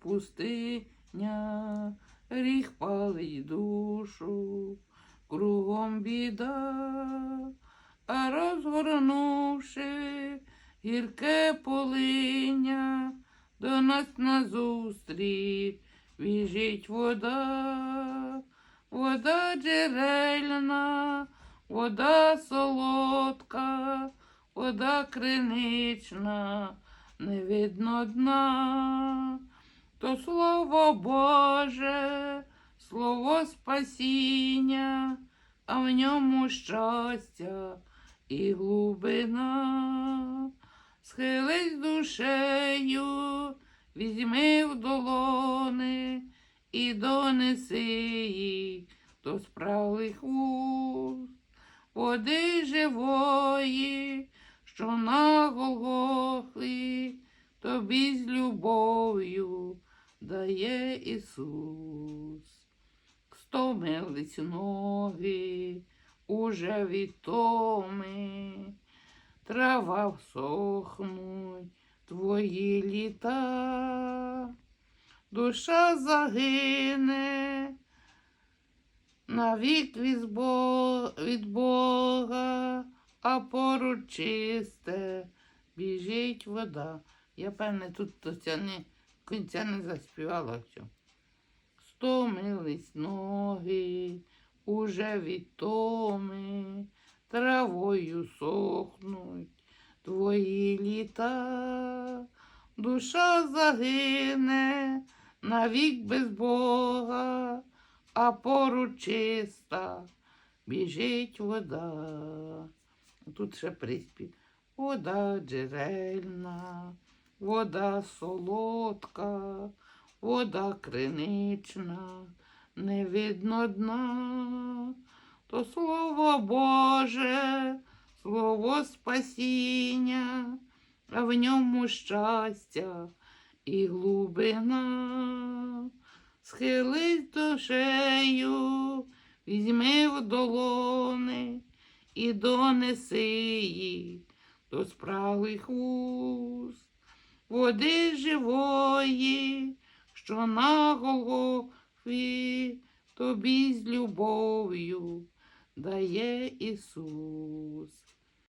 пустиня, гріх палить душу, кругом біда, а розгорнувши гірке полиння, до нас назустріч біжить вода, вода джерельна, вода солодка, вода кринична, не видно дна, то слово Боже, слово спасіння, а в ньому щастя і глибина. Схились душею, візьми в долони і донеси їй до спраглих вуст, води живої, що на Голгофі тобі з любов'ю дає Ісус. Стомились ноги уже від томи, трава всохнуть твої літа, душа загине навік від Бога, а поруч чисте біжить вода. Я певне тут ця не, кінця не заспівала все. Стомились ноги уже від томи, травою сохнуть твої літа, душа загине навік без Бога, а поруч чиста біжить вода. Тут ще приспів. Вода джерельна, вода солодка, вода кринична, не видно дна, то слово Боже, слово спасіння, а в ньому щастя і глибина. Схились душею, візьми в долони і донеси їх до спраглих вуст, води живої, що на Голгофі тобі з любов'ю дає Ісус.